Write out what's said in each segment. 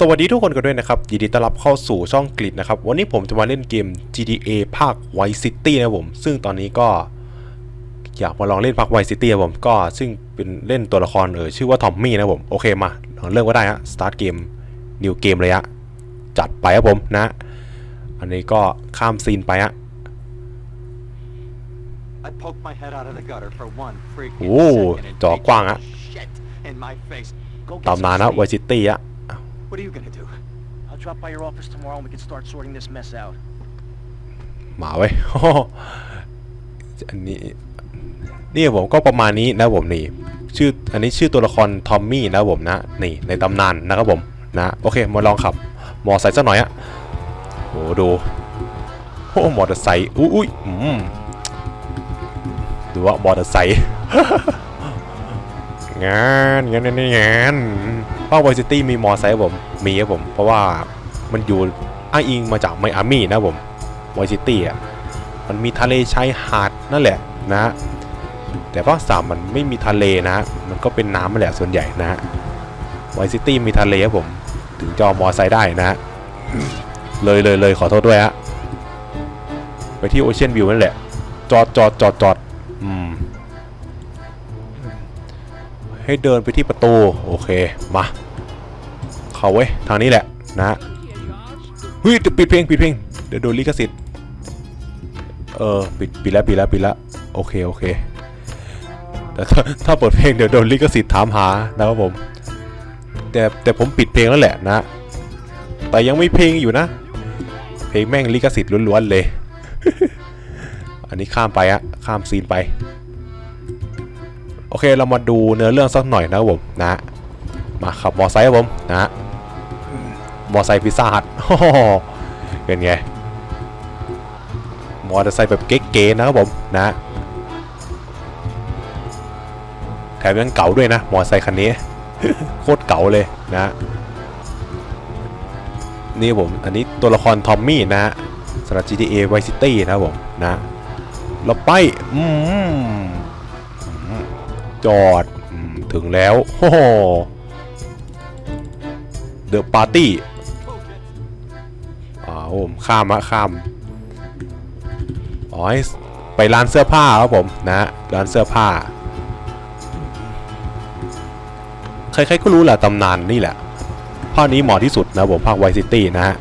สวัสดีทุกคนกันด้วยนะครับยินดีต้อนรับเข้าสู่ช่องกลิดนะครับ วันนี้ผมจะมาเล่นเกม GTA ภาค Vice City นะครับผม ซึ่งตอนนี้ก็ อยากมาลองเล่นภาค Vice City ครับผมก็ซึ่งเป็นเล่นตัวละครเออชื่อว่าทอมมี่นะครับผม โอเคมาเริ่มก็ได้ฮะ start เกม new เกมเลยฮะ จัดไปครับผมนะ อันนี้ก็ข้ามซีนไปฮะ I poked my head out of the gutter for one freaking โอ้ second and จอกว้างฮะ shit in my face. Go get ตำนาน some นะ sleep. Vice City ฮะ What are you gonna do? I'll drop by your office tomorrow and we can start sorting this mess out. มาไว้ย อันนี้นี่ผมก็ประมาณนี้นะผมนี่ชื่ออันนี้ชื่อตัวละครทอมมี่นะผมนะนี่ในตำนานนะครับผมนะโอเคมาลองขับมอไซค์สักหน่อยอะโหดูโอ้มอเตอร์ไซค์อุ้ยอุ้ยอืมดูว่ามอเตอร์ไซค์ งานงานงานงาน ภาคไวซิตี้มีมอไซค์ผม มีครับผม เพราะว่ามันอยู่อ้างอิงมาจากไมอามี่นะผมไวซิตี้อะ มันมีทะเลชายหาดนั่นแหละนะ แต่ภาคสามมันไม่มีทะเลนะ มันก็เป็นน้ำนั่นแหละส่วนใหญ่นะไวซิตี้มีทะเลครับผม ถึงจะเอมอไซค์ได้นะ เลยเลยเลยขอโทษด้วยฮะ ไปที่โอเชียนวิวนั่นแหละ จอดจอดจอดจอดอืมให้เดินไปที่ประตู โอเค มา เขาไว้ยทางนี้แหละนะเฮ้ยเดี๋ยวปิดเพลงปิดเพลงเดี๋ยวโดนลิขสิทธิ์เออปิดปิดแล้วปิดแล้วปิดแล้วโอเคโอเคแต่ถ้าถ้าเปิดเพลงเดี๋ยวโดนลิขสิทธิ์ถามหานะครับผม แต่แต่ผมปิดเพลงแล้วแหละนะ แต่ยังไม่เพลงอยู่นะ เพลงแม่งลิขสิทธิ์ล้วนๆเลย อันนี้ข้ามไปอะข้ามซีนไป โอเคเรามาดูเนื้อเรื่องสักหน่อยนะครับผมนะ มาขับมอไซค์ครับผมนะ มอไซค์พิซซ่าฮัทเป็นไง มอเตอร์ไซค์แบบเก๋ๆนะครับผมนะ แถมยังเก๋าด้วยนะ มอเตอร์ไซค์คันนี้ โคตรเก๋าเลยนะ นี่ผม อันนี้ตัวละครทอมมี่นะสำหรับ GTA Vice City นะครับผมนะเราไปอืมจอดถึงแล้วโอ้เดอะปาร์ตี้ โอ้ข้ามมะข้ามอ๋อไปร้านเสื้อผ้าครับผมนะร้านเสื้อผ้า ใครๆก็รู้แหละตำนานนี่แหละภาคนี้เหมาะที่สุดนะผมภาคไวซิตี้นะฮะ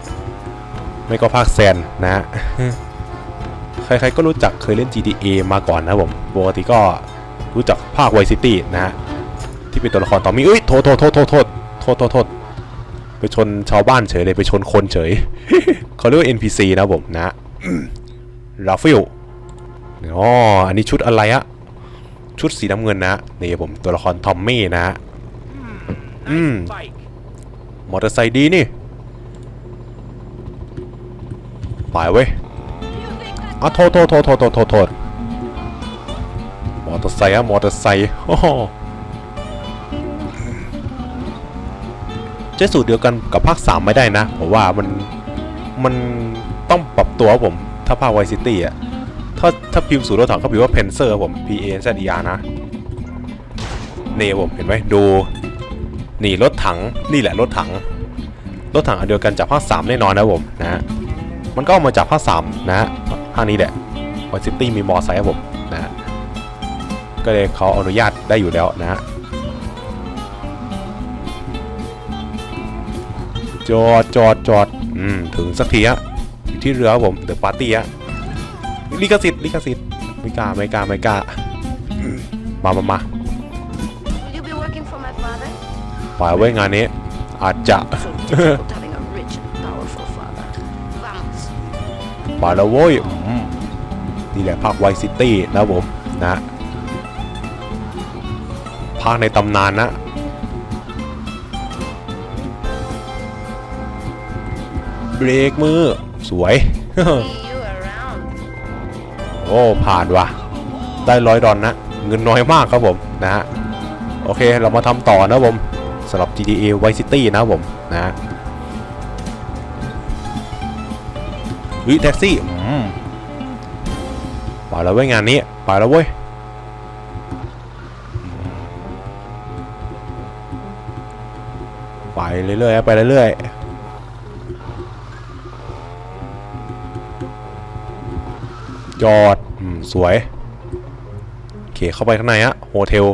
ไม่ก็ภาคแซนนะฮะใครๆก็รู้จักเคยเล่น GTA มาก่อนนะผมปกติก็รู้จักภาคไวซิตี้นะฮะที่เป็นตัวละครต่อมีเอ้ยโทษโทษโทษโทษโทษโทษโทษ ไปชนชาวบ้านเฉยเลยไปชนคนเฉยเขาเรียกว่า NPC นะผมนะราฟิลอ๋ออันนี้ชุดอะไรอะชุดสีน้ำเงินนะนี่ผมตัวละครทอมมี่นะฮะ Nice Mm. bike. มอเตอร์ไซค์ดีนี่ไปเว้ยอะโทษโทษโทษโทษโทษโทษโทษมอเตอร์ไซค์อะมอเตอร์ไซค์โอ้ จะสูตรเดียวกันกับภาค 3 ไม่ได้นะผมว่ามันมันต้องปรับตัวผมถ้าภาคไวซิตี้อะถ้าถ้าพิมพ์สูตรรถถังก็พิมพ์ว่าเพนเซอร์ครับผม P A N Z E R นะนี่ผมเห็นไหมดูนี่รถถังนี่แหละรถถัง รถถังอันเดียวกันจากภาค 3 แน่นอนนะผมนะฮะมันก็เอามาจากภาค 3นะฮะภาคนี้แหละไวซิตี้มีมอไซค์ครับผมนะฮะก็เลยเขาอนุญาตได้อยู่แล้วนะ จอดจอดจอดอืมถึงสักทีฮะอยู่ที่เรือครับผมเดอะปาร์ตี้ฮะลิขสิทธิ์ลิขสิทธิ์ไม่กล้าไม่กล้าไม่กล้าอืมมามามา Will you be working for my father? ปล่อยไว้งานนี้ อาจจะ So difficult having a rich and powerful father. Vamos. ปล่อยแล้วโว้ยอืมนี่แหละภาคไวซิตี้นะครับผมนะภาคในตำนานนะ เบรกมือ สวย See you around. โอ้ผ่านว่ะ ได้ร้อยดอลนะ เงินน้อยมากครับผมนะฮะโอเคเรามาทำต่อนะครับผมสำหรับ GTA Vice City นะครับผมนะฮะเฮ้ยแท็กซี่อืมไปแล้วเว้ยงานนี้ไปแล้วเว้ยไปเรื่อยๆฮะไปเรื่อยๆ จอดอืมสวย โอเค เข้าไปข้างในฮะโฮเทล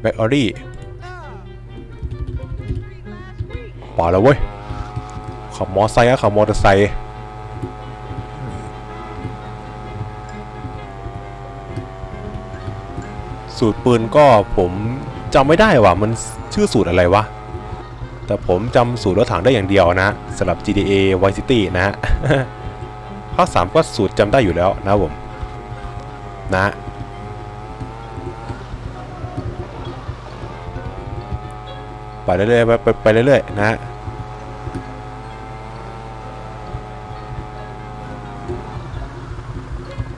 แบ็กออรี่ป่าแล้วเว้ย ขับมอไซค์อะขับมอเตอร์ไซค์สูตรปืนก็ผมจำไม่ได้ว่ะ มันชื่อสูตรอะไรวะ แต่ผมจำสูตรรถถังได้อย่างเดียวนะสำหรับ GTA Vice City นะ ฮะภาค3ก็สูตรจำได้อยู่แล้วนะผมนะไปเรื่อยๆไปไปไปเรื่อยๆนะ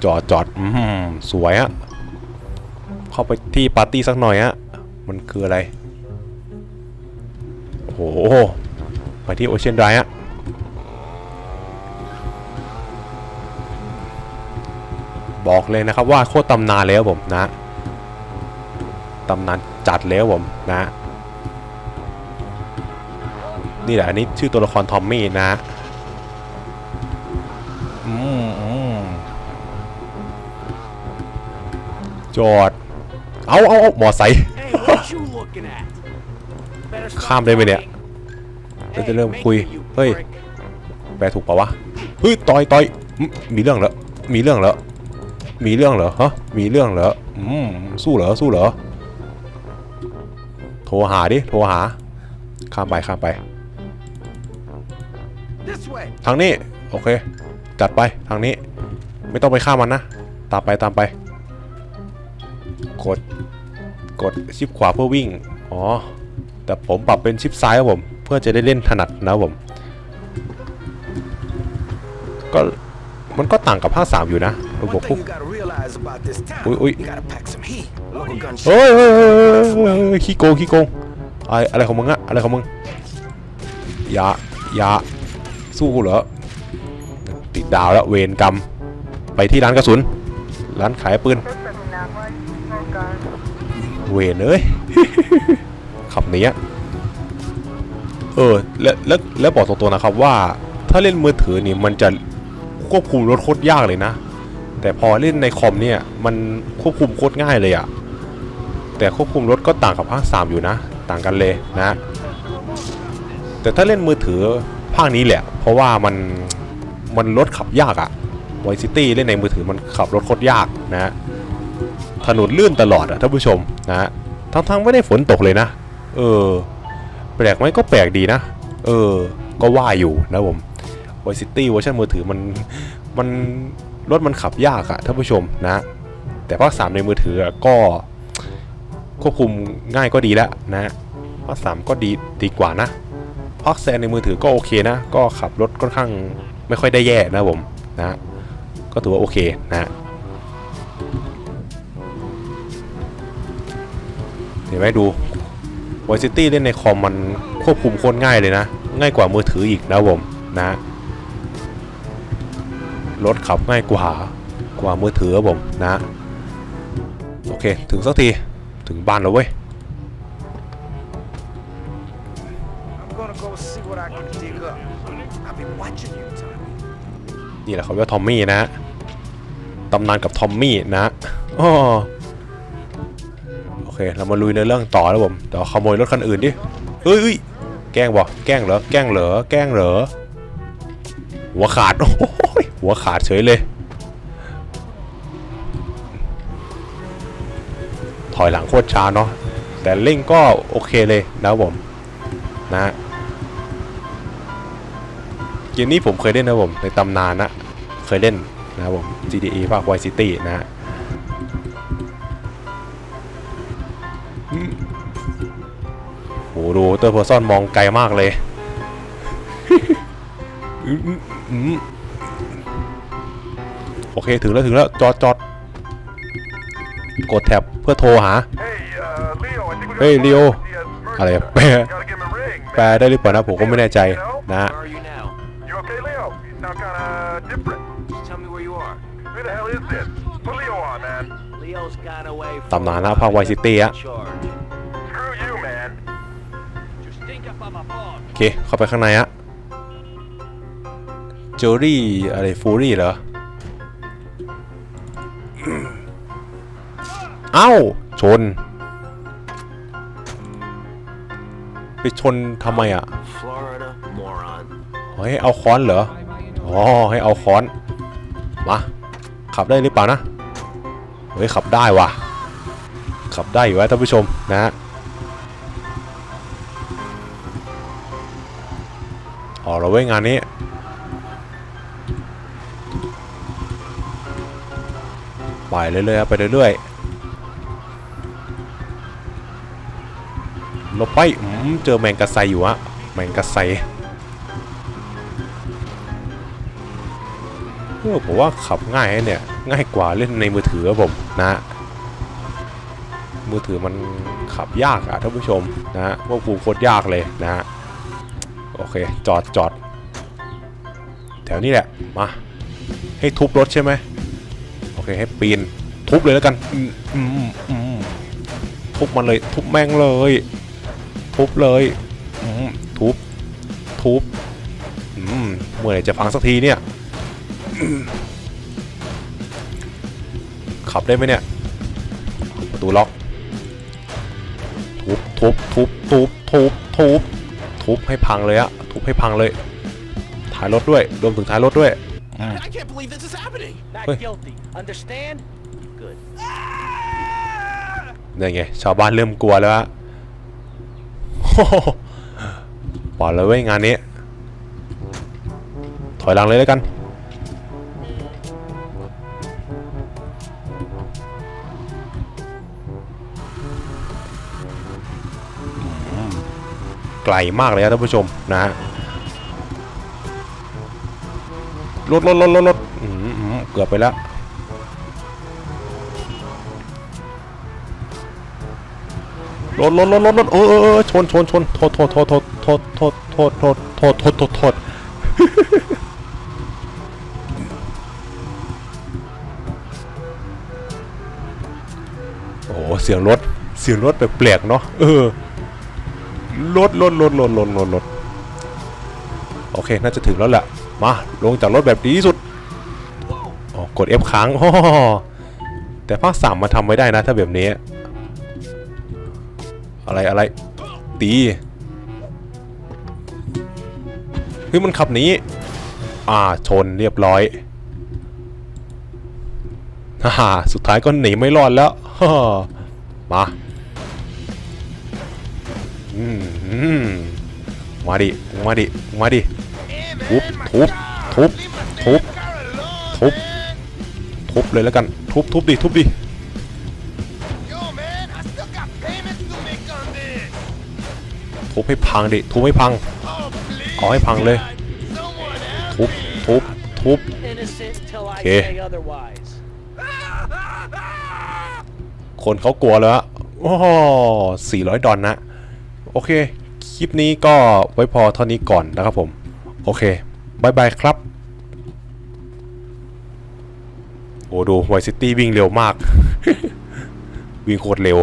จอดจอดอืมสวยฮะเข้าไปที่ปาร์ตี้สักหน่อยฮะมันคืออะไร โอ้โห ไปที่โอเชียนไดฮะ บอกเลยนะครับว่าโคตรตำนานเลยครับผมนะตำนานจัดเลยครับผมนะนี่แหละอันนี้ชื่อตัวละครทอมมี่นะจอด เอาเอาเอามอไซค์ข้ามได้ไหมเนี่ยเราจะเริ่มคุย เฮ้ย แปลถูกปะวะ เฮ้ย ต่อยต่อยมีเรื่องเหรอมีเรื่องเหรอ มีเรื่องเหรอฮะมีเรื่องเหรออืมสู้เหรอสู้เหรอ โทรหาดิโทรหา ข้ามไปข้ามไปทางนี้ โอเค จัดไปทางนี้ ไม่ต้องไปฆ่ามันนะ ตามไปตามไป กด กดชิปขวาเพื่อวิ่ง อ๋อ แต่ผมปรับเป็นชิปซ้ายครับผม เพื่อจะได้เล่นถนัดนะผม ก็มันก็ต่างกับภาค3อยู่นะ ระบบ One พวก thing you gotta realize about this town, Ui, ui. you gotta pack some heat. Local gun เฮ้ยเฮ้ยเฮ้ยเฮ้ยเฮ้ยเฮ้ยขี้โกงขี้โกงอะไรอะไรของมึงอะอะไรของมึงอย่าอย่าสู้กูเหรอติดดาวแล้วเวรกรรมไปที่ร้านกระสุน ร้านขายปืนเวรเอ้ยขับหนี้อะเออแล้วแล้วแล้วบอกตรงๆนะครับว่า ถ้าเล่นมือถือนี่มันจะควบคุมรถโคตรยากเลยนะ แต่พอเล่นในคอมเนี่ยมันควบคุมโคตรง่ายเลยอะแต่ควบคุมรถก็ต่างกับภาค 3 อยู่นะ ต่างกันเลยนะ แต่ถ้าเล่นมือถือภาคนี้แหละ เพราะว่ามันมันรถขับยากอะไวซิตี้เล่นในมือถือมันขับรถโคตรยากนะถนนลื่นตลอดอะท่านผู้ชมนะทั้งๆไม่ได้ฝนตกเลยนะ เออ แปลกไหมก็แปลกดีนะ เออ ก็ว่าอยู่นะผมไวซิตี้เวอร์ชันมือถือมันมัน รถมันขับยากอะท่านผู้ชมนะ แต่ภาคสามในมือถือก็ควบคุมง่ายก็ดีแล้วนะภาคสามก็ดีดีกว่านะภาคแซนในมือถือก็โอเคนะ ก็ขับรถค่อนข้างไม่ค่อยได้แย่นะผมนะก็ถือว่าโอเคนะเห็นไหมดู v i ซิตี้เล่นในคอมมันควบคุมโคตรง่ายเลยนะ ง่ายกว่ามือถืออีกนะผมนะ รถขับง่ายกว่ากว่ามือถือครับผมนะ โอเค ถึงสักทีถึงบ้านแล้วเว้ย I'm gonna go see what I can dig up. I've been watching you, Tommy. นี่แหละเขาเรียกว่าทอมมี่นะฮะตำนานกับทอมมี่นะอ้อโอเค เรามาลุยในเรื่องต่อแล้วผมเดี๋ยวขโมยรถคันอื่นดิเฮ้ยเฮ้ยแกล้งบ่แกล้งเหรอ แกล้งเหรอ แกล้งเหรอ หัวขาด โอ้ย หัวขาดเฉยเลย ถอยหลังโคตรช้าเนาะแต่เร่งก็โอเคเลยนะครับผมนะเกมนี้ผมเคยเล่นนะผมในตำนานนะเคยเล่นนะครับผม GTA ภาค Vice City นะฮะอืมโหดูเตอร์เพอร์ซอนมองไกลมากเลย อืม โอเคถึงแล้วถึงแล้วจอดจอดกดแท็บเพื่อโทรหา Hey, uh, Leo, I think we เฮ้ย got ลีโอ uh, อะไร merchant. แปล Gotta give him a ring, แปล man. ได้หรือเปล่านะผมก็ไม่แน่ใจนะฮะ Where are you now? You okay, Leo? You sound kinda different. Just tell me where you are. Who the hell is this? Put Leo on, man. Leo's got away. ตำนานนะภาค Vice City อะ Charge. Screw you, man. Just think about โอเค เข้าไปข้างในฮะเจอรี่อะไรฟูรี่เหรอ เอ้า ชน ไปชนทำไมอะ Florida moron. อ๋อให้เอาค้อนเหรอ อ๋อ ให้เอาค้อน มา ขับได้หรือเปล่านะ เฮ้ย ขับได้ว่ะ ขับได้อยู่วะท่านผู้ชมนะฮะอ๋อเราไว้ยงานนี้ไปเรื่อยๆครับไปเรื่อยๆ ลบไปเจอแมงกะไซอยู่ฮะแมงกะไซเออผมว่าขับง่ายเนี่ย ง่ายกว่าเล่นในมือถือครับผมนะมือถือมันขับยากอะท่านผู้ชมนะฮะว่าภูมิโคตรยากเลยนะฮะโอเคจอดจอดแถวนี้แหละมาให้ทุบรถใช่ไหมโอเคให้ปีนทุบเลยแล้วกันทุบมันเลยทุบแม่งเลย ทุบเลยอืมทุบทุบอืมเมื่อไหร่จะพังสักทีเนี่ย ขับได้ไหมเนี่ย ประตูล็อก ทุบทุบทุบทุบทุบทุบทุบให้พังเลยอะทุบให้พังเลยท้ายรถด้วยรวมถึงท้ายรถด้วย I can't believe this is happening. Not Wait. guilty. Understand? Good. นี่ไงชาวบ้านเริ่มกลัวแล้วฮะ ปล่อยเลยเว้ยงานนี้ ถอยหลังเลยแล้วกัน ไกลมากเลยครับท่านผู้ชมนะฮะรถรถรถรถรถเกือบไปแล้ว รถรถรถรถรถเออเออชนชนชนโทษโทษโทษโทษโทษโทษโทษโทษโทษโทษโทษโทษโอ้เสียงรถเสียงรถแปลกๆเนาะเออรถรถรถรถรถรถรถโอเค น่าจะถึงแล้วแหละมาลงจากรถแบบดีที่สุดอ๋อกด F ค้างอ้อแต่ภาคสามมาทำไม่ได้นะถ้าแบบนี้ อะไรอะไรตีเฮ้ยมันขับหนีอ่าชนเรียบร้อยฮ่าสุดท้ายก็หนีไม่รอดแล้วฮ่ามาอืมมมาดิมาดิมาดิทุบทุบทุบทุบทุบทุบเลยแล้วกัน ทุบทุบดิทุบดิ ทุบให้พังดิทุบให้พังเอาให้พังเลย ทุบทุบทุบ Innocent until I Okay. say otherwise. คนเขากลัวแล้วอะโอ้สี่ร้อยดอลนะ โอเค คลิปนี้ก็ไว้พอเท่านี้ก่อนนะครับผม โอเคบายบายครับ โอ้ดูไวซิตี้วิ่งเร็วมาก วิ่งโคตรเร็ว